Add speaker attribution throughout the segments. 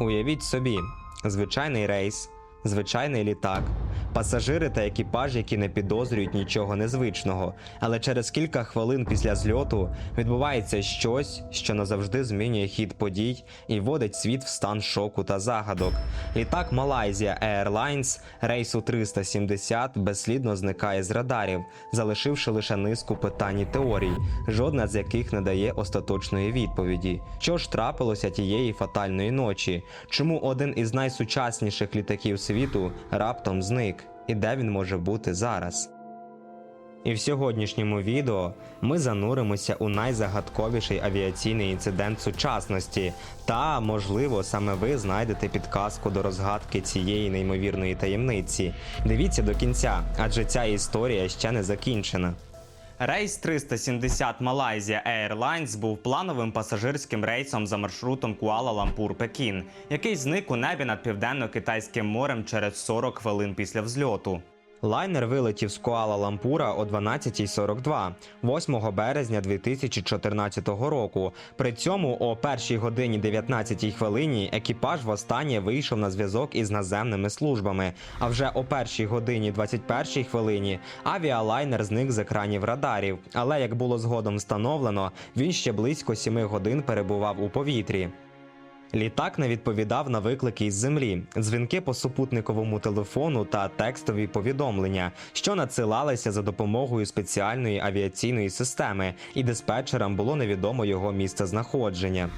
Speaker 1: Уявіть собі, звичайний рейс, звичайний літак, пасажири та екіпаж, які не підозрюють нічого незвичного. Але через кілька хвилин після зльоту відбувається щось, що назавжди змінює хід подій і вводить світ в стан шоку та загадок. Літак Malaysia Airlines рейсу 370 безслідно зникає з радарів, залишивши лише низку питань і теорій, жодна з яких не дає остаточної відповіді. Що ж трапилося тієї фатальної ночі? Чому один із найсучасніших літаків світу раптом зник? І де він може бути зараз? І в сьогоднішньому відео ми зануримося у найзагадковіший авіаційний інцидент сучасності. Та, можливо, саме ви знайдете підказку до розгадки цієї неймовірної таємниці. Дивіться до кінця, адже ця історія ще не закінчена. Рейс 370 Malaysia Airlines був плановим пасажирським рейсом за маршрутом Куала-Лампур-Пекін, який зник у небі над південно-китайським морем через 40 хвилин після взльоту. Лайнер вилетів з Куала-Лампура о 12.42, 8 березня 2014 року. При цьому о 1 годині 19 хвилині екіпаж востаннє вийшов на зв'язок із наземними службами. А вже о 1 годині 21 хвилині авіалайнер зник з екранів радарів. Але як було згодом встановлено, він ще близько 7 годин перебував у повітрі. Літак не відповідав на виклики із землі, дзвінки по супутниковому телефону та текстові повідомлення, що надсилалися за допомогою спеціальної авіаційної системи, і диспетчерам було невідомо його місце знаходження.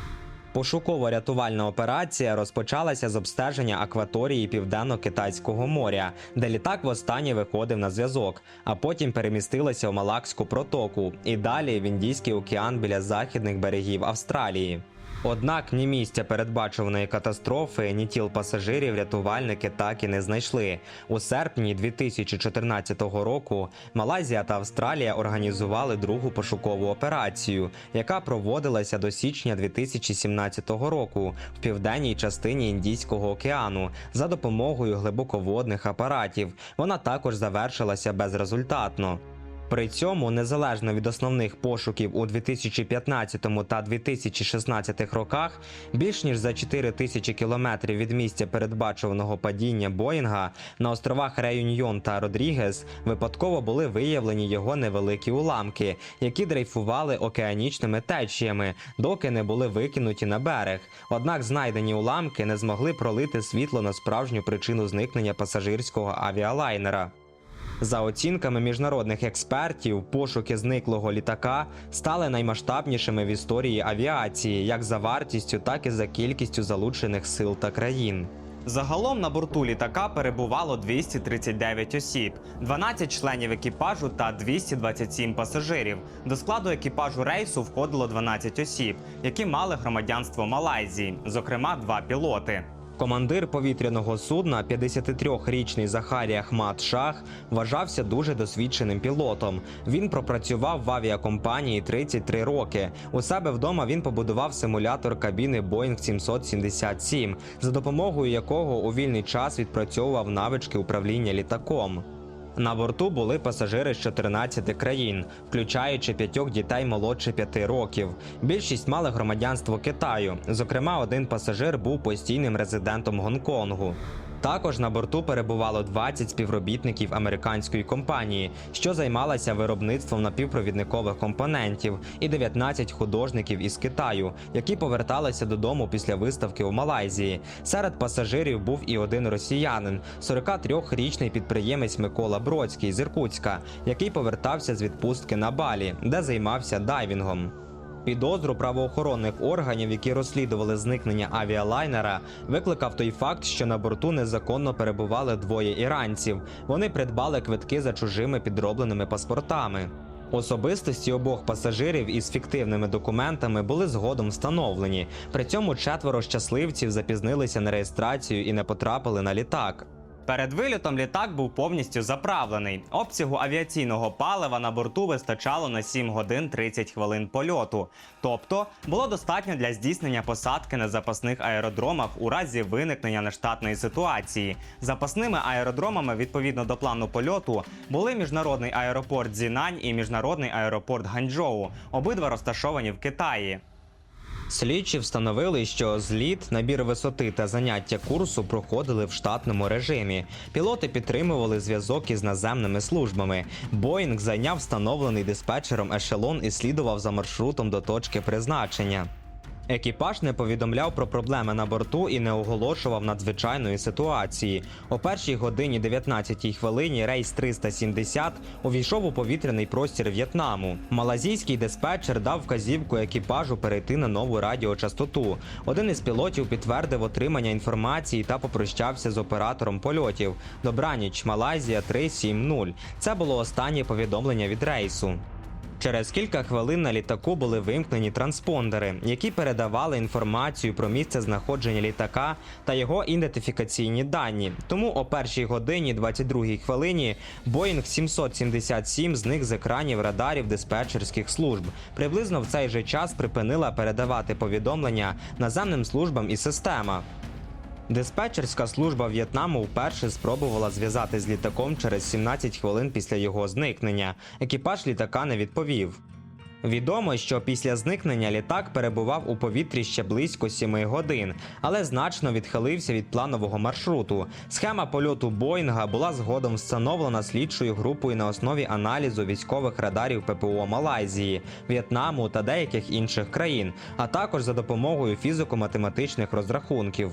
Speaker 1: Пошуково-рятувальна операція розпочалася з обстеження акваторії Південно-Китайського моря, де літак востаннє виходив на зв'язок, а потім перемістилася у Малакську протоку і далі в Індійський океан біля західних берегів Австралії. Однак ні місця передбачуваної катастрофи, ні тіл пасажирів рятувальники так і не знайшли. У серпні 2014 року Малайзія та Австралія організували другу пошукову операцію, яка проводилася до січня 2017 року в південній частині Індійського океану за допомогою глибоководних апаратів. Вона також завершилася безрезультатно. При цьому, незалежно від основних пошуків у 2015 та 2016 роках, більш ніж за 4 тисячі кілометрів від місця передбачуваного падіння Боїнга на островах Реюньйон та Родрігес випадково були виявлені його невеликі уламки, які дрейфували океанічними течіями, доки не були викинуті на берег. Однак знайдені уламки не змогли пролити світло на справжню причину зникнення пасажирського авіалайнера. За оцінками міжнародних експертів, пошуки зниклого літака стали наймасштабнішими в історії авіації, як за вартістю, так і за кількістю залучених сил та країн. Загалом на борту літака перебувало 239 осіб, 12 членів екіпажу та 227 пасажирів. До складу екіпажу рейсу входило 12 осіб, які мали громадянство Малайзії, зокрема два пілоти. Командир повітряного судна, 53-річний Захарій Ахмат Шах, вважався дуже досвідченим пілотом. Він пропрацював в авіакомпанії 33 роки. У себе вдома він побудував симулятор кабіни Boeing 777, за допомогою якого у вільний час відпрацьовував навички управління літаком. На борту були пасажири з 14 країн, включаючи п'ятьох дітей молодше 5 років. Більшість мали громадянство Китаю. Зокрема, один пасажир був постійним резидентом Гонконгу. Також на борту перебувало 20 співробітників американської компанії, що займалася виробництвом напівпровідникових компонентів, і 19 художників із Китаю, які поверталися додому після виставки у Малайзії. Серед пасажирів був і один росіянин, 43-річний підприємець Микола Бродський з Іркутська, який повертався з відпустки на Балі, де займався дайвінгом. Підозру правоохоронних органів, які розслідували зникнення авіалайнера, викликав той факт, що на борту незаконно перебували двоє іранців. Вони придбали квитки за чужими підробленими паспортами. Особистості обох пасажирів із фіктивними документами були згодом встановлені. При цьому четверо щасливців запізнилися на реєстрацію і не потрапили на літак. Перед вильотом літак був повністю заправлений. Обсягу авіаційного палива на борту вистачало на 7 годин 30 хвилин польоту. Тобто було достатньо для здійснення посадки на запасних аеродромах у разі виникнення нештатної ситуації. Запасними аеродромами відповідно до плану польоту були міжнародний аеропорт Зінань і міжнародний аеропорт Ганчжоу, обидва розташовані в Китаї. Слідчі встановили, що зліт, набір висоти та заняття курсу проходили в штатному режимі. Пілоти підтримували зв'язок із наземними службами. Боїнг зайняв встановлений диспетчером ешелон і слідував за маршрутом до точки призначення. Екіпаж не повідомляв про проблеми на борту і не оголошував надзвичайної ситуації. О першій годині 19 хвилині рейс 370 увійшов у повітряний простір В'єтнаму. Малазійський диспетчер дав вказівку екіпажу перейти на нову радіочастоту. Один із пілотів підтвердив отримання інформації та попрощався з оператором польотів. Добраніч, Малайзія 370. Це було останнє повідомлення від рейсу. Через кілька хвилин на літаку були вимкнені транспондери, які передавали інформацію про місце знаходження літака та його ідентифікаційні дані. Тому о першій годині 22 хвилині Боїнг 777 зник з екранів радарів диспетчерських служб. Приблизно в цей же час припинила передавати повідомлення наземним службам і система. Диспетчерська служба В'єтнаму вперше спробувала зв'язати з літаком через 17 хвилин після його зникнення. Екіпаж літака не відповів. Відомо, що після зникнення літак перебував у повітрі ще близько 7 годин, але значно відхилився від планового маршруту. Схема польоту Боїнга була згодом встановлена слідчою групою на основі аналізу військових радарів ППО Малайзії, В'єтнаму та деяких інших країн, а також за допомогою фізико-математичних розрахунків.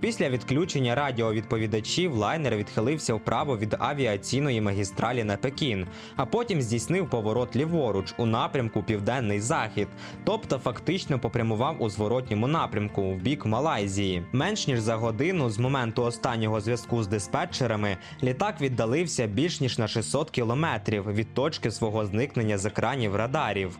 Speaker 1: Після відключення радіовідповідачів лайнер відхилився вправо від авіаційної магістралі на Пекін, а потім здійснив поворот ліворуч у напрямку Південний Захід, тобто фактично попрямував у зворотньому напрямку в бік Малайзії. Менш ніж за годину з моменту останнього зв'язку з диспетчерами літак віддалився більш ніж на 600 кілометрів від точки свого зникнення з екранів радарів.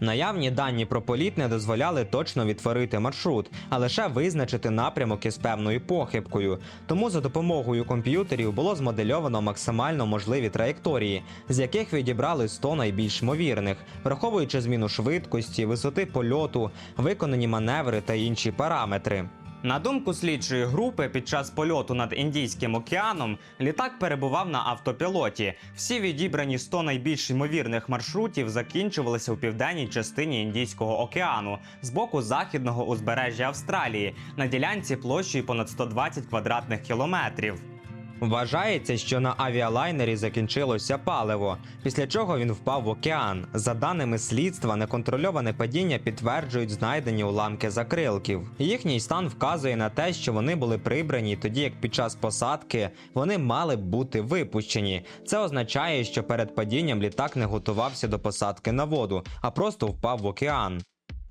Speaker 1: Наявні дані про політ не дозволяли точно відтворити маршрут, а лише визначити напрямок із певною похибкою. Тому за допомогою комп'ютерів було змодельовано максимально можливі траєкторії, з яких відібрали 100 найбільш ймовірних, враховуючи зміну швидкості, висоти польоту, виконані маневри та інші параметри. На думку слідчої групи, під час польоту над Індійським океаном літак перебував на автопілоті. Всі відібрані 100 найбільш ймовірних маршрутів закінчувалися у південній частині Індійського океану з боку західного узбережжя Австралії на ділянці площею понад 120 квадратних кілометрів. Вважається, що на авіалайнері закінчилося паливо, після чого він впав в океан. За даними слідства, неконтрольоване падіння підтверджують знайдені уламки закрилків. Їхній стан вказує на те, що вони були прибрані, тоді як під час посадки вони мали бути випущені. Це означає, що перед падінням літак не готувався до посадки на воду, а просто впав в океан.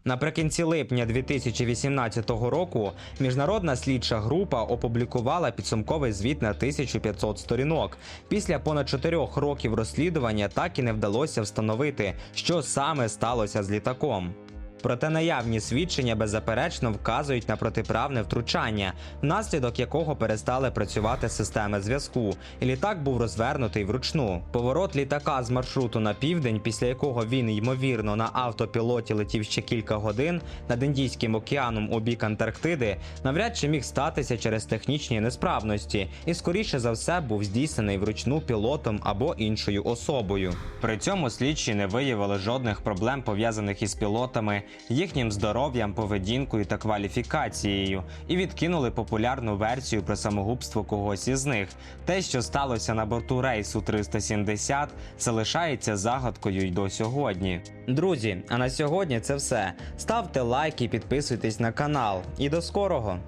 Speaker 1: Наприкінці липня 2018 року міжнародна слідча група опублікувала підсумковий звіт на 1500 сторінок. Після понад чотирьох років розслідування так і не вдалося встановити, що саме сталося з літаком. Проте наявні свідчення беззаперечно вказують на протиправне втручання, внаслідок якого перестали працювати системи зв'язку, і літак був розвернутий вручну. Поворот літака з маршруту на південь, після якого він ймовірно на автопілоті летів ще кілька годин над Індійським океаном у бік Антарктиди, навряд чи міг статися через технічні несправності, і скоріше за все був здійснений вручну пілотом або іншою особою. При цьому слідчі не виявили жодних проблем пов'язаних із пілотами, їхнім здоров'ям, поведінкою та кваліфікацією, і відкинули популярну версію про самогубство когось із них. Те, що сталося на борту рейсу 370, залишається загадкою й до сьогодні. Друзі, а на сьогодні це все. Ставте лайки, підписуйтесь на канал і до скорого!